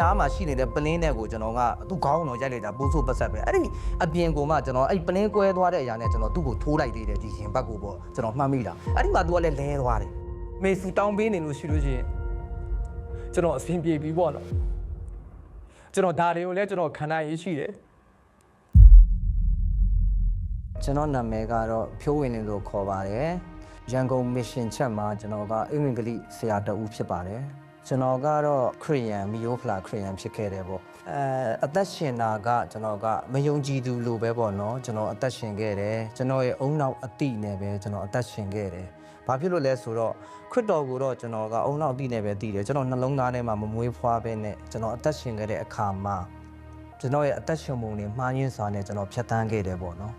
နားမှာရှိနေတဲ့ပလင်းတဲ့ကိုကျွန်တော်ကသူ့ခေါင်းတော့ရိုက်လိုက်တာပိုးဆိုးပတ်ဆက်ပဲအဲ့ဒီအပြင်ကိုမှကျွန်တော်အဲ့ပလင်းကွဲသွားတဲ့အရာနဲ့ကျွန်တော်သူ့ကိုထိုးလိုက်သေးတယ်ဒီရင်ဘတ်ကိုပေါ့ကျွန်တော်မှတ်မိတာအဲ့ဒီမှာသူကလည်းလဲသွားတယ်မေစုတောင်းပေးနေလို့ရှိလို့ရှိရင်ကျွန်တော်အဆင်ပြေပြီပေါ့နော်ကျွန်တော်ဒါတွေကိုလည်းကျွန်တော်ခံနိုင်ရရှိတယ်ကျွန်တော်နာမည်ကတော့ဖြိုးဝင်နေလို့ခေါ်ပါတယ်ရန်ကုန်မစ်ရှင်ချက်မှာကျွန်တော်ကအင်္ဂလိပ်ဆရာတဦးဖြစ်ပါတယ် ကျွန်တော်ကတော့ခရီးယန်မီယိုဖလာခရီးယန်ဖြစ်ခဲ့တယ်ပေါ့အဲအသက်ရှင်တာကကျွန်တော်ကမယုံကြည်သူလိုပဲပေါ့နော်ကျွန်တော်အသက်ရှင်ခဲ့တယ်ကျွန်တော်ရဲ့အုံနောက်အတိနဲ့ပဲကျွန်တော်အသက်ရှင်ခဲ့တယ်ဘာဖြစ်လို့လဲဆိုတော့ခရစ်တော်ကိုတော့ကျွန်တော်ကအုံနောက်အတိနဲ့ပဲတည်တယ်ကျွန်တော်နှလုံးသားထဲမှာမမွေးဖွားပဲနဲ့ကျွန်တော်အသက်ရှင်ခဲ့တဲ့အခါမှာကျွန်တော်ရဲ့အသက်ရှင်မှုတွေမှားယွင်းစွာနဲ့ကျွန်တော်ဖြတ်သန်းခဲ့တယ်ပေါ့နော်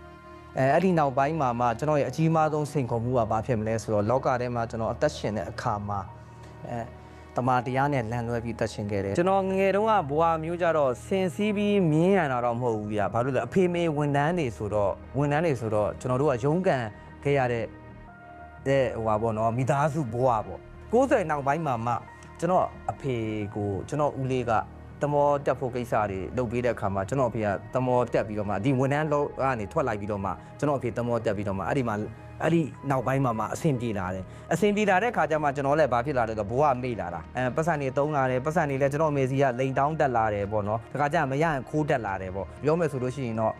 အဲအဲ့ဒီနောက်ပိုင်းမှာမှကျွန်တော်ရဲ့အကြီးမားဆုံးစိန်ခေါ်မှုကဘာဖြစ်မလဲဆိုတော့လောကထဲမှာကျွန်တော်အသက်ရှင်တဲ့အခါမှာအဲ တမာတရားနဲ့လမ်းလွဲပြီးအသက်ရှင်ခဲ့တယ်ကျွန်တော်ငယ်တုန်းကဘဝမျိုးကြတော့စင်စည်းပြီးမြင်းရံတာတော့မဟုတ်ဘူးကြာဘာလို့လဲအဖေမေဝန်တန်းတွေဆိုတော့ဝန်တန်းတွေဆိုတော့ကျွန်တော်တို့ကရုန်းကန်ခဲ့ရတဲ့တဲ့ဟိုပါပေါ့နော်မိသားစုဘဝပေါ့90နောက်ပိုင်းမှာမှကျွန်တော်အဖေကိုကျွန်တော်ဦးလေးကတမောတက်ဖို့ကိစ္စတွေလုပ်ပေးတဲ့အခါမှာကျွန်တော်အဖေကတမောတက်ပြီးတော့မှဒီဝန်ထမ်းလောကနေထွက်လိုက်ပြီးတော့မှကျွန်တော်အဖေတမောတက်ပြီးတော့မှအဲ့ဒီမှာအဲ့ဒီနောက်ပိုင်းမှာမှအဆင်ပြေလာတယ်အဆင်ပြေလာတဲ့ခါကျမှကျွန်တော်လည်းဘာဖြစ်လာလဲဆိုတော့ဘဝမေ့လာတာအဲပတ်စံတွေတုံးလာတယ်ပတ်စံတွေလည်းကျွန်တော်အမေစီကလိန်တောင်းတက်လာတယ်ပေါ့နော်ဒီခါကျမှမရရင်ခိုးတက်လာတယ်ပေါ့ပြောမယ်ဆိုလို့ရှိရင်တော့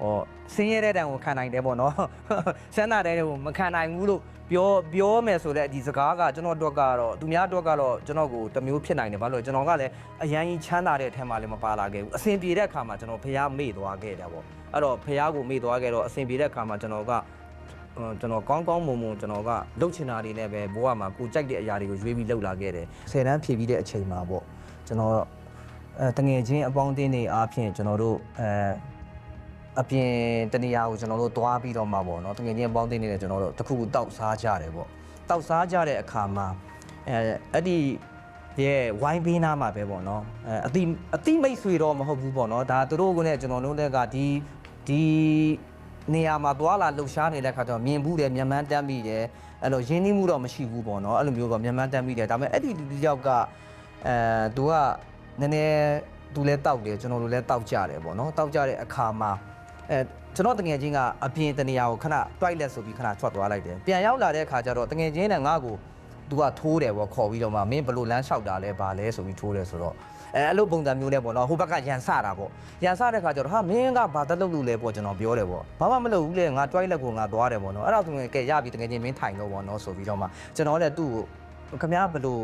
ဟောဆင်းရဲတဲ့တန်ကိုခံနိုင်တယ်ပေါ့နော်ဆန်းသာတဲ့ကိုမခံနိုင်ဘူးလို့ပြောပြောမယ်ဆိုတဲ့ဒီစကားကကျွန်တော်တို့ကတော့သူများတို့ကတော့ကျွန်တော်ကိုတစ်မျိုးဖြစ်နိုင်တယ်ဘာလို့လဲကျွန်တော်ကလည်းအရန်ကြီးချမ်းသာတဲ့အထက်မှာလည်းမပါလာခဲ့ဘူးအဆင်ပြေတဲ့အခါမှာကျွန်တော်ဖះမေ့သွားခဲ့တယ်ပေါ့အဲ့တော့ဖះကိုမေ့သွားခဲ့တော့အဆင်ပြေတဲ့အခါမှာကျွန်တော်ကဟို ကျွန်တော်ကောင်းကောင်းမွန်မွန်ကျွန်တော်ကလှုပ်ချင်တာတွေနဲ့ပဲဘဝမှာကိုကြိုက်တဲ့အရာတွေကိုရွေးပြီးလှုပ်လာခဲ့တယ်ဆယ်တန်းဖြည့်ပြီးတဲ့အချိန်မှာပေါ့ကျွန်တော်အဲတငယ်ချင်းအပေါင်းအသင်းတွေအားဖြင့်ကျွန်တော်တို့အဲအပြင်တနေရာကိုကျွန်တော်တို့သွားပြီးတော့မှပေါ့နော်တကယ်ချင်းပေါင်းသိနေတဲ့ကျွန်တော်တို့တစ်ခုခုတောက်စားကြတယ်ပေါ့တောက်စားကြတဲ့အခါမှာအဲအဲ့ဒီရဲ့ဝိုင်းပေးနာမှာပဲပေါ့နော်အဲအတိအတိမိတ်ဆွေတော့မဟုတ်ဘူးပေါ့နော်ဒါသူတို့ကလည်းကျွန်တော်တို့လည်းကဒီဒီ နေရာမှာသွားလာလှုပ်ရှားနေတဲ့ခါကျတော့မြင်ဘူးတယ်မြန်မှန်းတက်မိတယ်အဲ့လိုရင်းနှီးမှုတော့မရှိဘူးပေါ့နော်အဲ့လိုမျိုးပေါ့မြန်မှန်းတက်မိတယ်ဒါပေမဲ့အဲ့ဒီလူတစ်ယောက်ကအဲသူကနည်းနည်းသူလည်းတောက်တယ်ကျွန်တော်တို့လည်းတောက်ကြတယ်ပေါ့နော်တောက်ကြတဲ့အခါမှာအဲကျွန်တော်တငယ်ချင်းကအပြင်တနေရာကိုခဏတွိုက်လက်ဆိုပြီးခဏထွက်သွားလိုက်တယ်ပြန်ရောက်လာတဲ့အခါကျတော့တငယ်ချင်းနဲ့ငါ့ကိုသူကထိုးတယ်ပေါ့ခေါ်ပြီးတော့မှမင်းဘလို့လမ်းလျှောက်တာလဲဘာလဲဆိုပြီးထိုးတယ်ဆိုတော့ အဲအဲ့လိုပုံစံမျိုးနဲ့ပေါ့နော်ဟိုဘက်ကရန်စတာပေါ့ရန်စတဲ့ခါကျတော့ဟာမင်းကဘာတက်လို့လို့လဲပေါ့ကျွန်တော်ပြောတယ်ပေါ့ဘာမှမလုပ်ဘူးလေငါတွိုက်လက်ကိုငါသွားတယ်ပေါ့နော်အဲ့ဒါဆိုရင်ကဲရပြီတငယ်ချင်းမင်းထိုင်တော့ပေါ့နော်ဆိုပြီးတော့မှကျွန်တော်လည်းသူ့ကိုခင်ဗျားဘလို့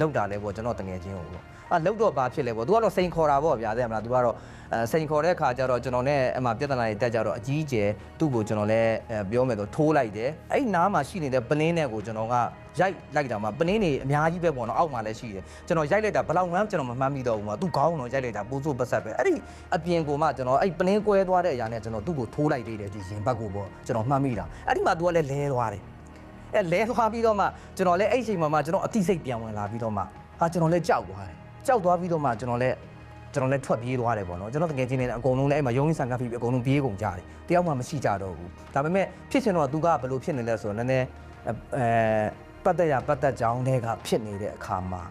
လောက်တာလဲပေါ့ကျွန်တော်တငယ်ချင်းကိုပေါ့ အာလောက်တော့ဘာဖြစ်လဲပေါ့သူကတော့စိန်ခေါ်တာပေါ့ဗျာတဲ့မလားသူကတော့အဲစိန်ခေါ်တဲ့ခါကျတော့ကျွန်တော်နဲ့အမှပြဿနာတွေတက်ကြတော့အကြီးကျယ်သူ့ကိုကျွန်တော်လည်းအဲပြောမယ်ဆိုထိုးလိုက်တယ်အဲ့ဒီနားမှာရှိနေတဲ့ပလင်းတဲ့ကိုကျွန်တော်ကရိုက်လိုက်တာမှာပလင်းတွေအများကြီးပဲပေါ့နော်အောက်မှာလည်းရှိတယ်ကျွန်တော်ရိုက်လိုက်တာဘယ်လောက်မှကျွန်တော်မမှတ်မိတော့ဘူးမှာသူ့ခေါင်းတော့ရိုက်လိုက်တာပိုးစိုးပတ်ဆက်ပဲအဲ့ဒီအပြင်ကိုမှကျွန်တော်အဲ့ပလင်းကွဲသွားတဲ့အရာနဲ့ကျွန်တော်သူ့ကိုထိုးလိုက်သေးတယ်ဒီရင်ဘတ်ကိုပေါ့ကျွန်တော်မှတ်မိတာအဲ့ဒီမှာသူကလည်းလဲသွားတယ်အဲလဲသွားပြီးတော့မှကျွန်တော်လည်းအဲ့ဒီအချိန်မှာမှကျွန်တော်အတိစိတ်ပြန်ဝင်လာပြီးတော့မှဟာကျွန်တော်လည်းကြောက်သွားတယ် ကြောက်သွားပြီးတော့မှကျွန်တော်လည်းကျွန်တော်လည်းထွက်ပြေးသွားတယ်ပေါ့နော်ကျွန်တော်တကယ်ချင်းနေအကုန်လုံးလည်းအဲ့မှာရုံးရင်းဆန်ကပ်ပြီးအကုန်လုံးပြေးကုန်ကြတယ်တယောက်မှမရှိကြတော့ဘူးဒါပေမဲ့ဖြစ်ချင်တော့သူကဘယ်လိုဖြစ်နေလဲဆိုတော့နည်းနည်းအဲပတ်သက်ရပတ်သက်ကြောင်းတွေကဖြစ်နေတဲ့အခါမှာ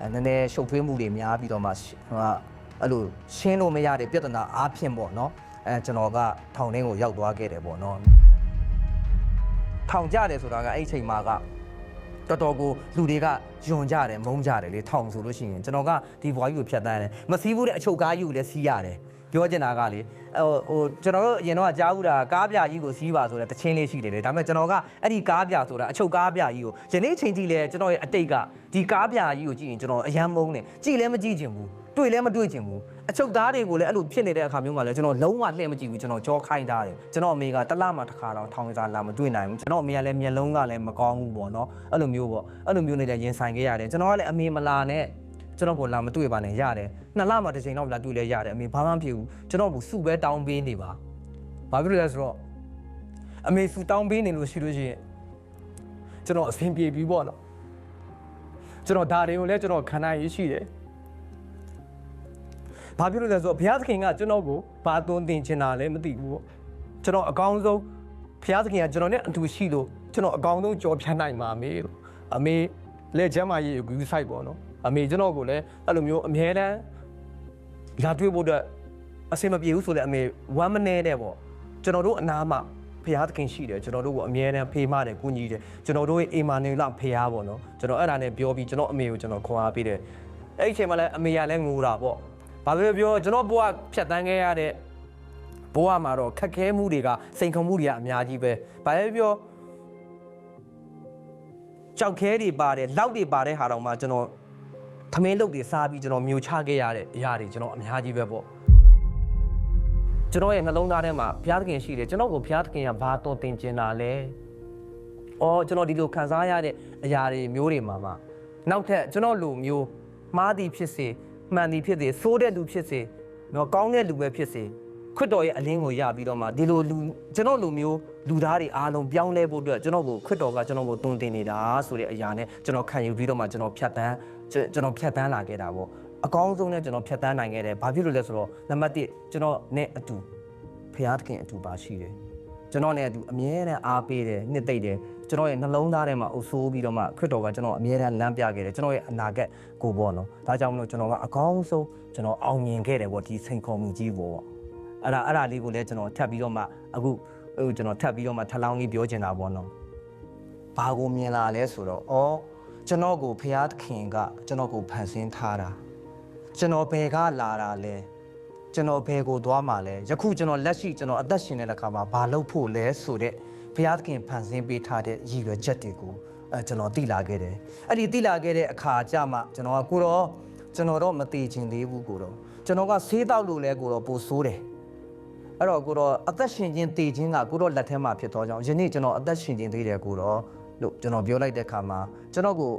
အဲနည်းနည်းရှုပ်ထွေးမှုတွေများပြီးတော့မှဟိုကအဲ့လိုရှင်းလို့မရတဲ့ပြဿနာအားဖြင့်ပေါ့နော်အဲကျွန်တော်ကထောင်ထဲကိုရောက်သွားခဲ့တယ်ပေါ့နော်ထောင်ကြတယ်ဆိုတာကအဲ့ဒီအချိန်မှာက တော်တော်ကိုလူတွေကယွန်ကြတယ်မုန်းကြတယ်လေထောင်ဆိုလို့ရှိရင်ကျွန်တော်ကဒီဘွားကြီးကိုဖြတ်တန်းတယ်မစီးဘူးတဲ့အချုပ်ကားကြီးကိုလည်းစီးရတယ်ပြောချင်တာကလေဟိုဟိုကျွန်တော်တို့အရင်တော့ကြားဘူးတာကားပြကြီးကိုစီးပါဆိုတဲ့တချင်းလေးရှိတယ်လေဒါပေမဲ့ကျွန်တော်ကအဲ့ဒီကားပြဆိုတာအချုပ်ကားပြကြီးကိုယနေ့ချိန်ကြီးလဲကျွန်တော်ရဲ့အတိတ်ကဒီကားပြကြီးကိုကြည့်ရင်ကျွန်တော်အယမ်းမုန်းတယ်ကြည့်လည်းမကြည့်ချင်ဘူး တွေ့လည်းမတွေ့ချင်ဘူးအချုပ်သားတွေကိုလည်းအဲ့လိုဖြစ်နေတဲ့အခါမျိုးမှာလည်းကျွန်တော်လုံးဝလှည့်မကြည့်ဘူးကျွန်တော်ကြောခိုင်းထားတယ်ကျွန်တော်အမေကတစ်လမှတစ်ခါတော့ထောင်စားလာမတွေ့နိုင်ဘူးကျွန်တော်အမေကလည်းမျက်လုံးကလည်းမကောင်းဘူးပေါ့နော်အဲ့လိုမျိုးပေါ့အဲ့လိုမျိုးနဲ့လည်းရင်ဆိုင်ခဲ့ရတယ်ကျွန်တော်ကလည်းအမေမလာနဲ့ကျွန်တော်ကိုလာမတွေ့ပါနဲ့ရတယ်နှစ်လမှတစ်ချိန်တော့လာတွေ့လဲရတယ်အမေဘာမှမဖြစ်ဘူးကျွန်တော်ကစုပဲတောင်းပေးနေပါဘာဖြစ်လို့လဲဆိုတော့အမေစုတောင်းပေးနေလို့ရှိလို့ရှိရင်ကျွန်တော်အဆင်ပြေပြီပေါ့နော်ကျွန်တော်ဒါတွေကိုလည်းကျွန်တော်ခံနိုင်ရရှိတယ် ဘာဖြစ်လို့လဲဆိုတော့ဘုရားသခင်ကကျွန်တော်ကိုဘာသွန်းသင်ချင်တာလဲမသိဘူးပေါ့ကျွန်တော်အကောင်းဆုံးဘုရားသခင်ကကျွန်တော်နဲ့အတူရှိလို့ကျွန်တော်အကောင်းဆုံးကြော်ဖြတ်နိုင်ပါမေလို့အမေလက်ချမ်းမရေးကိုယူဆိုင်ပေါ့နော်အမေကျွန်တော်ကိုလည်းအဲ့လိုမျိုးအမြဲတမ်းလာတွေ့ဖို့အတွက်အဆင်မပြေဘူးဆိုတဲ့အမေ1 minute တဲ့ပေါ့ကျွန်တော်တို့အနားမှာဖရားသခင်ရှိတယ်ကျွန်တော်တို့ကိုအမြဲတမ်းဖေးမတယ်ကူညီတယ်ကျွန်တော်တို့ရဲ့အိမ်မာနေလောက်ဖရားပေါ့နော်ကျွန်တော်အဲ့ဒါနဲ့ပြောပြီးကျွန်တော်အမေကိုကျွန်တော်ခွန်အားပေးတယ်အဲ့ဒီအချိန်မှာလည်းအမေကလည်းငိုတာပေါ့ ဘာပဲပြောကျွန်တော်ဘဝဖြတ်တန်းခဲ့ရတဲ့ဘဝမှာတော့ခက်ခဲမှုတွေကစိန်ခေါ်မှုတွေကအများကြီးပဲဘာပဲပြောကြောက်ခဲတွေပါတယ်လောက်တွေပါတဲ့ဟာတော့မှကျွန်တော်သမင်းလုတ်တွေစားပြီးကျွန်တော်မြူချခဲ့ရတဲ့အရာတွေကျွန်တော်အများကြီးပဲပေါ့ကျွန်တော်ရဲ့နှလုံးသားထဲမှာဘုရားသခင်ရှိတယ်ကျွန်တော်ကိုဘုရားသခင်ကဘာတော်တင်ကျင်တာလဲ။အော်ကျွန်တော်ဒီလိုခံစားရတဲ့အရာတွေမျိုးတွေမှာမှနောက်ထပ်ကျွန်တော်လူမျိုးမှားသည်ဖြစ်စေ မှန်သည်ဖြစ်စေဆိုးတဲ့လူဖြစ်စေနော်ကောင်းတဲ့လူပဲဖြစ်စေခွတ်တော်ရဲ့အလင်းကိုရပြီးတော့မှဒီလိုလူကျွန်တော်လူမျိုးလူသားတွေအားလုံးပြောင်းလဲဖို့အတွက်ကျွန်တော်ကိုခွတ်တော်ကကျွန်တော်ကိုတုံတင်နေတာဆိုတဲ့အရာနဲ့ကျွန်တော်ခံယူပြီးတော့မှကျွန်တော်ဖြတ်တန်းကျွန်ကျွန်တော်ဖြတ်တန်းလာခဲ့တာပေါ့အကောင်းဆုံးနဲ့ကျွန်တော်ဖြတ်တန်းနိုင်ခဲ့တယ်ဘာဖြစ်လို့လဲဆိုတော့နံပါတ်1ကျွန်တော်နဲ့အတူဖျားသခင်အတူပါရှိတယ် ကျွန်တော်နဲ့အတူအမြဲတမ်းအားပေးတယ်နှစ်သိမ့်တယ်ကျွန်တော်ရဲ့နှလုံးသားထဲမှာအုပ်ဆိုးပြီးတော့မှခရစ်တော်ကကျွန်တော်အမြဲတမ်းလမ်းပြခဲ့တယ်ကျွန်တော်ရဲ့အနာဂတ်ကိုပေါ့နော်ဒါကြောင့်မလို့ကျွန်တော်ကအကောင်းဆုံးကျွန်တော်အောင်မြင်ခဲ့တယ်ပေါ့ဒီစိန်ခေါ်မှုကြီးပေါ့အဲ့ဒါအဲ့ဒါလေးကိုလည်းကျွန်တော်ထပ်ပြီးတော့မှအခုဟိုကျွန်တော်ထပ်ပြီးတော့မှထပ်လောင်းလေးပြောချင်တာပေါ့နော်ဘာကိုမြင်လာလဲဆိုတော့ဩကျွန်တော်ကိုဖျားသခင်ကကျွန်တော်ကိုဖန်ဆင်းထားတာကျွန်တော်ဘယ်ကလာတာလဲ ကျွန်တော်ဘယ်ကိုသွားမှာလဲယခုကျွန်တော်လက်ရှိကျွန်တော်အသက်ရှင်နေတဲ့အခါမှာဘာလုပ်ဖို့လဲဆိုတဲ့ဖျားသခင်ဖန်ဆင်းပေးထားတဲ့ရည်ရွယ်ချက်တွေကိုအဲကျွန်တော်သိလာခဲ့တယ်အဲ့ဒီသိလာခဲ့တဲ့အခါကျမှကျွန်တော်ကကိုတော့ကျွန်တော်တော့မသိချင်သေးဘူးကိုတော့ကျွန်တော်ကဆေးတောက်လို့လဲကိုတော့ပိုဆိုးတယ်အဲ့တော့ကိုတော့အသက်ရှင်ခြင်းတည်ခြင်းကကိုတော့လက်ထဲမှာဖြစ်သောကြောင့်ယနေ့ကျွန်တော်အသက်ရှင်ခြင်းသေးတယ်ကိုတော့လို့ကျွန်တော်ပြောလိုက်တဲ့ခါမှာကျွန်တော်ကို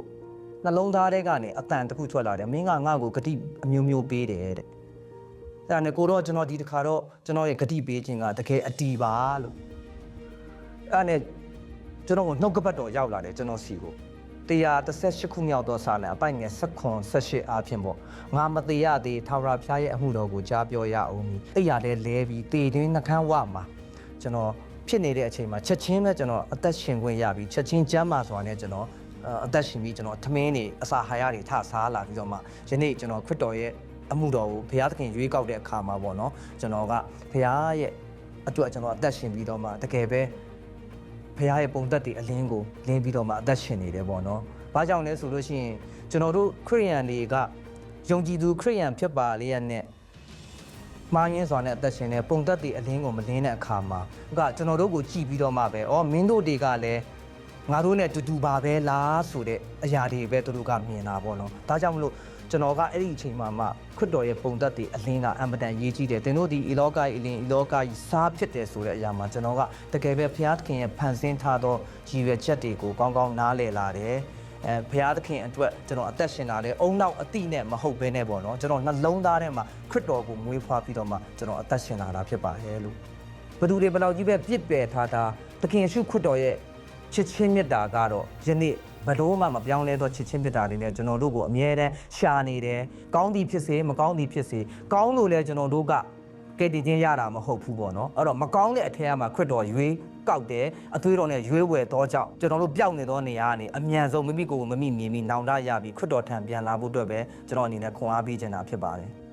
နှလုံးသားထဲကနေအတန်တစ်ခုထွက်လာတယ်မင်းကငါ့ကိုဂတိအမျိုးမျိုးပေးတယ်တဲ့ အဲ့ဒါနဲ့ကိုတော့ကျွန်တော်ဒီတစ်ခါတော့ကျွန်တော်ရဲ့ဂတိပေးခြင်းကတကယ်အတီးပါလို့အဲ့ဒါနဲ့ကျွန်တော်ကိုနှုတ်ကပတ်တော်ရောက်လာတယ်ကျွန်တော်စီကို138ခုမြောက်သောစာလံအပိုင်ငယ်16 18အားဖြင့်ပေါ့ငါမသေးရသေးထာဝရဘုရားရဲ့အမှုတော်ကိုကြားပြောရအောင်မည်အဲ့ရလဲလဲပြီးတေတွင်းနှခမ်းဝမှာကျွန်တော်ဖြစ်နေတဲ့အချိန်မှာချက်ချင်းပဲကျွန်တော်အသက်ရှင်ခွင့်ရပြီးချက်ချင်းကျမ်းမာစွာနဲ့ကျွန်တော်အအသက်ရှင်ပြီးကျွန်တော်ထမင်းတွေအစာဟာရတွေထစားလာပြီးတော့မှယနေ့ကျွန်တော်ခရစ်တော်ရဲ့ အမှုတော်ကိုဘုရားသခင်ရွေးကောက်တဲ့အခါမှာပေါ့နော်ကျွန်တော်ကဘုရားရဲ့အတွက်ကျွန်တော်အသက်ရှင်ပြီးတော့မှတကယ်ပဲဘုရားရဲ့ပုံသက်တွေအလင်းကိုလင်းပြီးတော့မှအသက်ရှင်နေတယ်ပေါ့နော်။ဘာကြောင့်လဲဆိုလို့ရှိရင်ကျွန်တော်တို့ခရိယန်တွေကယုံကြည်သူခရိယန်ဖြစ်ပါလေရနဲ့မှားရင်းစွာနဲ့အသက်ရှင်တဲ့ပုံသက်တွေအလင်းကိုမလင်းတဲ့အခါမှာကကျွန်တော်တို့ကိုကြည်ပြီးတော့မှပဲဩမင်းတို့တွေကလည်းငါတို့နဲ့တူတူပါပဲလားဆိုတဲ့အရာတွေပဲသူတို့ကမြင်တာပေါ့နော်ဒါကြောင့်မလို့ ကျွန်တော်ကအဲ့ဒီအချိန်မှာမှခရစ်တော်ရဲ့ပုံသက်တွေအလင်းကအံပတန်ရေးကြည့်တယ်သင်တို့ဒီဤလောကရဲ့အလင်းဤလောကကြီးစားဖြစ်တယ်ဆိုတဲ့အရာမှာကျွန်တော်ကတကယ်ပဲဘုရားသခင်ရဲ့ဖန်ဆင်းထားသောရည်ရွယ်ချက်တွေကိုကောင်းကောင်းနားလည်လာတယ်အဲဘုရားသခင်အတွက်ကျွန်တော်အသက်ရှင်လာတယ်အုံနောက်အတိနဲ့မဟုတ်ဘဲနဲ့ပေါ့နော်ကျွန်တော်နှလုံးသားထဲမှာခရစ်တော်ကိုမွေးဖွားပြီးတော့မှကျွန်တော်အသက်ရှင်လာတာဖြစ်ပါတယ်လို့ဘယ်သူတွေဘယ်လောက်ကြီးပဲပြစ်ပယ်ထားတာသခင်ယေရှုခရစ်တော်ရဲ့ချစ်ချင်းမြတ်တာကတော့ယနေ့ ဘယ်လို့မှမပြောင်းလဲသောချစ်ချင်းမြတ်တာတွေနဲ့ကျွန်တော်တို့ကိုအမြဲတမ်းရှာနေတယ်ကောင်းသည်ဖြစ်စေမကောင်းသည်ဖြစ်စေကောင်းလို့လဲကျွန်တော်တို့ကကဲတည်ခြင်းရတာမဟုတ်ဘူးပေါ့နော်အဲ့တော့မကောင်းတဲ့အထက်အမှာခရစ်တော်ရွေးကောက်တယ်အသွေးတော်နဲ့ရွေးဝယ်တော့ကြောင့်ကျွန်တော်တို့ပျောက်နေသောနေရာကနေအမြန်ဆုံးမိမိကိုယ်ကိုမိမိမြင်ပြီးနောင်တရပြီးခရစ်တော်ထံပြန်လာဖို့အတွက်ပဲကျွန်တော်အနေနဲ့ခွန်အားပေးချင်တာဖြစ်ပါတယ်